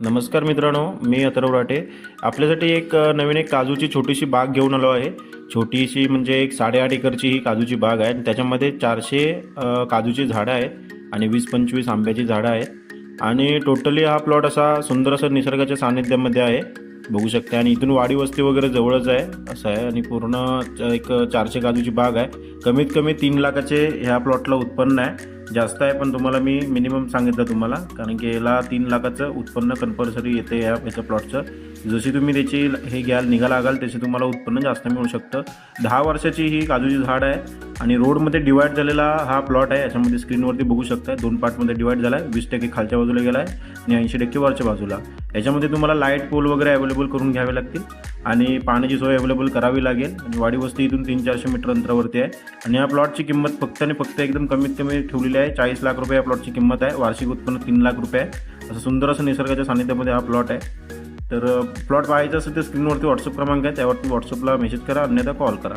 नमस्कार मित्रांनो मी अथर्व राठे. आपल्यासाठी एक नवीन एक काजूची छोटीशी बाग घेऊन आलो आहे. छोटीशी म्हणजे एक साडेआठ एकरची ही काजूची बाग आहे आणि त्याच्यामध्ये चारशे काजूची झाडं आहेत आणि वीस पंचवीस आंब्याची झाडं आहेत. आणि टोटली हा प्लॉट असा सुंदर असं निसर्गाच्या सानिध्यामध्ये आहे. बघू शकते. आणि इथून वाडी वस्ती वगैरे जवळच आहे असं आहे. आणि पूर्ण एक चारशे काजूची बाग आहे. कमीत कमी तीन लाखाचे ह्या प्लॉटला उत्पन्न आहे. जास्त आहे पण तुम्हाला मी मिनिमम सांगितलं तुम्हाला. कारण की याला तीन लाखाचं उत्पन्न कंपल्सरी येते या याच्या प्लॉटचं जशी तुम्ही त्याची हे घ्याल निघा लागाल तसे तुम्हाला उत्पन्न जास्त मिळू शकतं. दहा वर्षाची ही काजूची झाड आहे आणि रोडमध्ये डिवाईड झालेला हा प्लॉट आहे. याच्यामध्ये स्क्रीनवरती बघू शकता. दोन पार्टमध्ये डिवाईड झाला आहे वीस टक्के खालच्या बाजूला गेला आहे आणि ऐंशी टक्के वरच्या बाजूला. याच्यामध्ये तुम्हाला लाइट पोल वगैरे अवेलेबल करून घ्यावे लागतील आणि पाण्याची सोय अवेलेबल करावी लागेल. आणि वाडी वस्ती इथून तीन चारशे मीटर अंतरावरती आहे. आणि या प्लॉटची किंमत फक्त आणि फक्त एकदम कमीत कमी ठेवलेली आहे. चाळीस लाख रुपये या प्लॉटची किंमत आहे. वार्षिक उत्पन्न तीन लाख रुपये आहे. असं सुंदर असं निसर्गाच्या सानिध्यामध्ये हा प्लॉट आहे. तर प्लॉट पाहायचा असेल तर स्क्रीनवरती व्हॉट्सअप क्रमांक आहे त्यावरती व्हॉट्सअपला मेसेज करा अन्यथा कॉल करा.